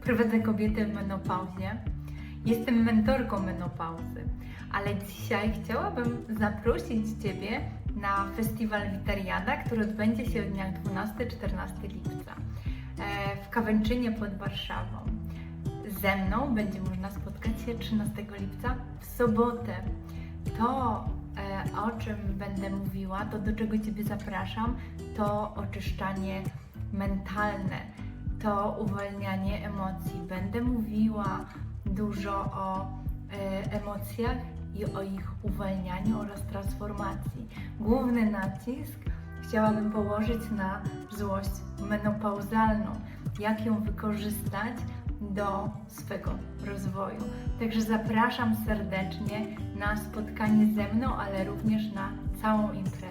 Prowadzę kobiety w menopauzie. Jestem mentorką menopauzy, ale dzisiaj chciałabym zaprosić Ciebie na festiwal Witariada, który odbędzie się w dniach 12-14 lipca e, w Kawęczynie pod Warszawą. Ze mną będzie można spotkać się 13 lipca w sobotę. To, e, o czym będę mówiła, to do czego Ciebie zapraszam, to oczyszczanie mentalne, to uwalnianie emocji. Będę mówiła dużo o e, emocjach i o ich uwalnianiu oraz transformacji. Główny nacisk chciałabym położyć na złość menopauzalną, jak ją wykorzystać do swego rozwoju. Także zapraszam serdecznie na spotkanie ze mną, ale również na całą imprezę.